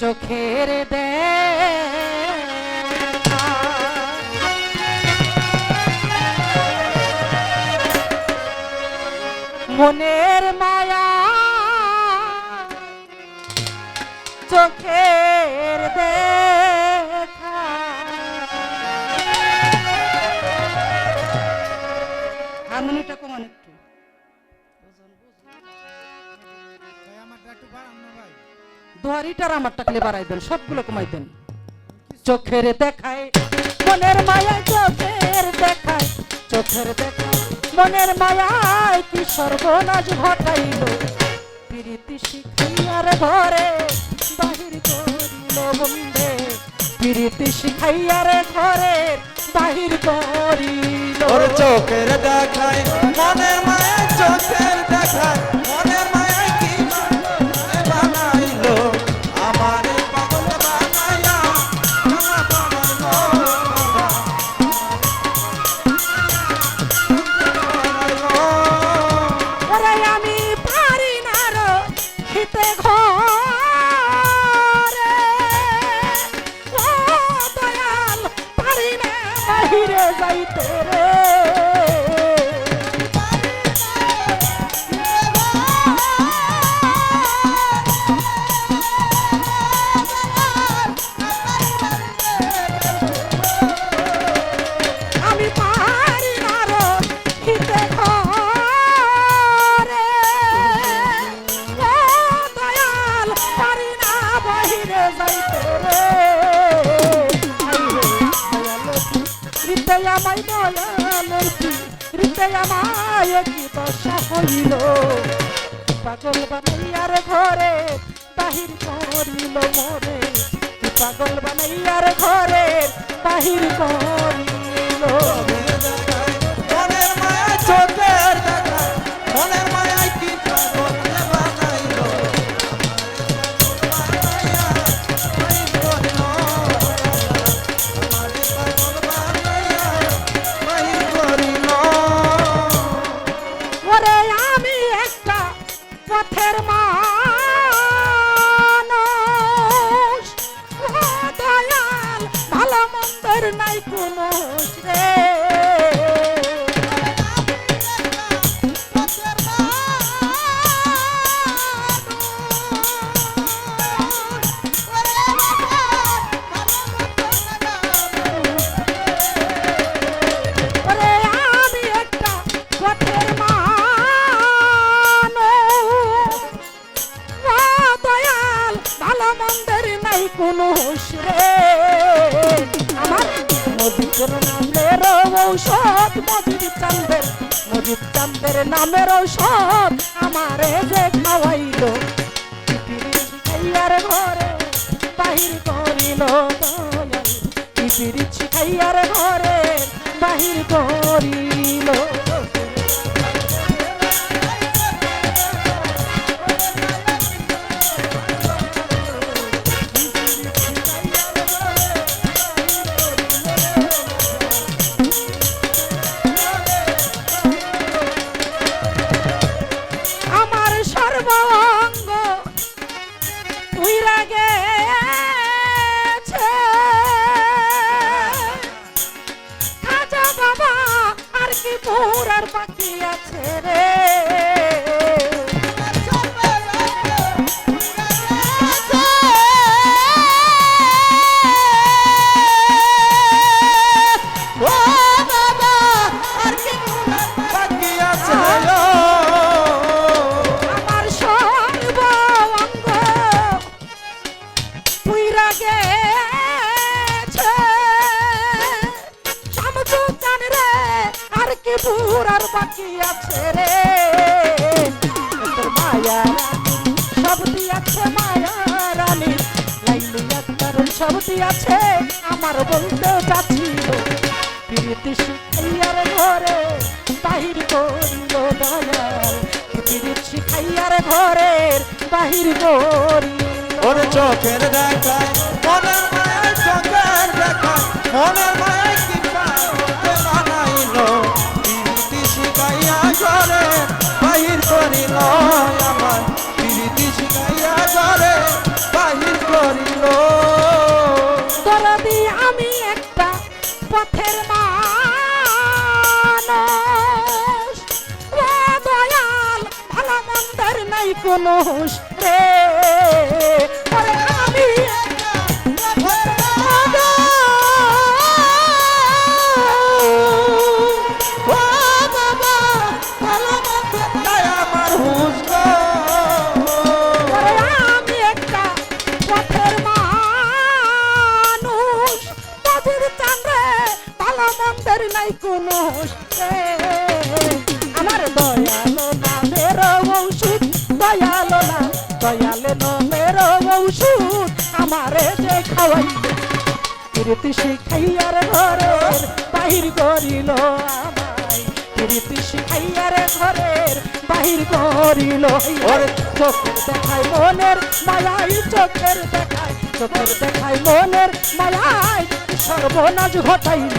চোখের দে মনের মায়া চোখের দেখা। হারমোনিটা কমান একটু। ভাই আমারটা একটু ভাই। দুয়ারিটার আমার টাকলে বাড়াই দেন সবগুলো কমাই দেন। চোখের দেখায় মনের মায়ায় চোখের দেখায় চোখের দেখায় মনের মায়ায় কি সর্বনাশ ঘটাইল? প্রীতি শিখাইয়ার ঘরে বাহির করিল বন্ধে। প্রীতি শিখাইয়ার ঘরে বাহির করিল চোখের দেখায় মনের মায়ের চোখের দেখায় শীতে ঘরে। ও দয়াল পারি না বাহিরে যাইতে। আমায় কি দশা হইল? পাগল বানাইয়ার ঘরে বাহির করিল মরে পাগল বানাইয়ার ঘরে বাহির করিল মন্দের নাই কোনো হুঁশ রে নামের ঔষধ মজিদ চান্দের মজিদ চান্দের নামের ঔষধ কি আর বাকি আছে রে। পুরার বাকি আছে রে। তোর মায়া সব দিয়াছে মায়া রানী। লাইলি একটার সব দিয়াছে আমার বলতে যাচ্ছিল প্রীতি শিখাইয়ার ঘরে, বাহির করিল দয়াল। প্রীতি শিখাইয়ার ঘরের বাহির করিল। ওর চোখের দেখায় মনের মায়ের চোখের দেখায় মনের সংসারে বাহির করিল। দরদি আমি একটা পথের মানুষ দয়াল ভালো মন্দর নাই কোনো রে। ভালো নাই কোনো। আমার দয়ালো নামের ঔষধ, দয়ালো না, দয়ালে নামের ঔষধ আমারে যে খাওয়াই। কীর্তি শিখাইয়ার ঘরের বাহির করিল আমায়। কীর্তি শিখাইয়ার ঘরের বাহির করিল ওরে চোখের দেখায় মনের মায়াই, চোখের দেখায় চোখের দেখায় মনের মায়াই সর্বনাশ ঘটাইল।